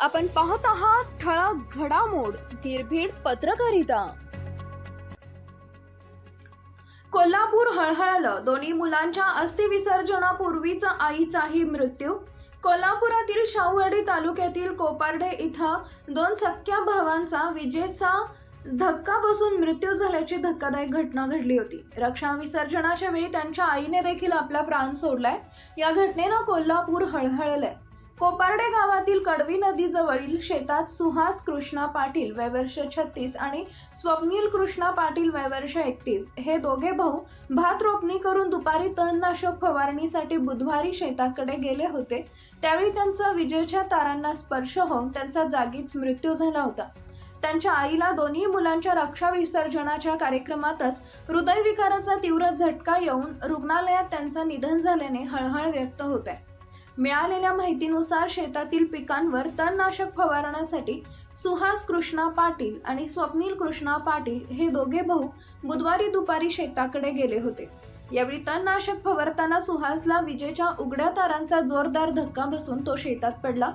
आपण पाहत आहात ठळक घडामोड निर्भीड पत्रकारिता. कोल्हापूर हळहळलं. दोन्ही मुलांच्या अस्थिविसर्जनापूर्वीचा आईचाही मृत्यू. कोल्हापुरातील शाहूवाडी तालुक्यातील कोपार्डे इथं दोन सख्या भावांचा विजेचा धक्का बसून मृत्यू झाल्याची धक्कादायक घटना घडली होती. रक्षा विसर्जनाच्या वेळी त्यांच्या आईने देखील आपला प्राण सोडलाय. या घटनेनं कोल्हापूर हळहळलंय. कोपार्डे गावातील कडवी नदीजवळील शेतात सुहास कृष्णा पाटील वयवर्ष छत्तीस आणि स्वप्नील कृष्णा पाटील वयवर्ष एकतीस. हे दोघे भाऊ भात रोपणी करून दुपारी तणनाशक फवारणीसाठी बुधवारी शेताकडे गेले होते. त्यावेळी त्यांचा विजेच्या तारांना स्पर्श होऊन त्यांचा जागीच मृत्यू झाला होता. त्यांच्या आईला दोन्ही मुलांच्या रक्षा विसर्जनाच्या कार्यक्रमातच हृदयविकाराचा तीव्र झटका येऊन रुग्णालयात त्यांचं निधन झाल्याने हळहळ व्यक्त होत आहे मिळालेल्या माहितीनुसार शेतातील पिकांवर तणनाशक फवारण्यासाठी सुहास कृष्णा पाटील आणि स्वप्नील कृष्णा पाटील हे दोघे भाऊ बुधवारी दुपारी शेताकडे गेले होते. यावेळी तणनाशक फवारताना सुहासला विजेच्या उघड्या तारांचा जोरदार धक्का बसून तो शेतात पडला.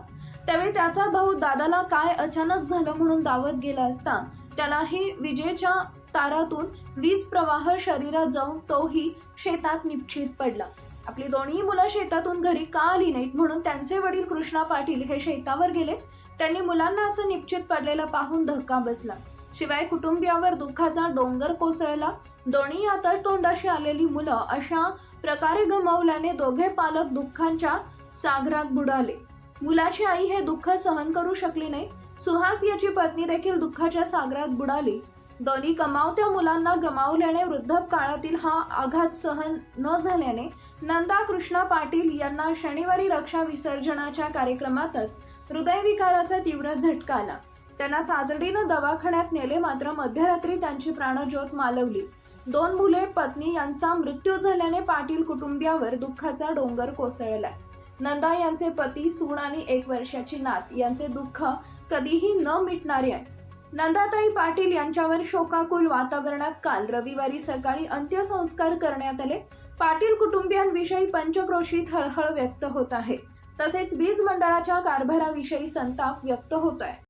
त्यावेळी त्याचा भाऊ दादाला काय अचानक झालं म्हणून दावत गेला असता त्यालाही विजेच्या तारातून वीज प्रवाह शरीरात जाऊन तोही शेतात निश्चित पडला. आपली दोन्ही मुलं शेतातून घरी का आली नाहीत म्हणून त्यांचे वडील कृष्णा पाटील हे शेतावर गेले. त्यांनी मुलांना असं निश्चित पडलेलं पाहून धक्का बसला. शिवाय कुटुंबियावर दुःखाचा डोंगर कोसळला. दोन्ही आता तोंडाशी आलेली मुलं अशा प्रकारे गमावल्याने दोघे पालक दुःखांच्या सागरात बुडाले. मुलाची आई हे दुःख सहन करू शकली नाही. सुहास याची पत्नी देखील दुःखाच्या सागरात बुडाली. दोन्ही कमावत्या मुलांना गमावल्याने वृद्धकाळातील हा आघात सहन न झाल्याने नंदा कृष्णा पाटील यांना शनिवारी रक्षा विसर्जनाच्या कार्यक्रमातच हृदयविकाराचा तीव्र झटका आला. त्यांना तातडीनं दवाखान्यात नेले मात्र मध्यरात्री त्यांची प्राणज्योत मालवली. दोन मुले पत्नी यांचा मृत्यू झाल्याने पाटील कुटुंबियावर दुःखाचा डोंगर कोसळलाय नंदा यांचे पती सून आणि एक वर्षाची नात. यांचे दुःख कधीही न मिटणारे आहे. नंदाताई पाटील यांच्यावर शोकाकुल वातावरणात काल रविवारी सकाळी अंत्यसंस्कार करण्यात आले. पाटील कुटुंबियांविषयी पंचक्रोशीत हळहळ व्यक्त होत आहे. तसेच वीज मंडळाच्या कारभाराविषयी संताप व्यक्त होत आहे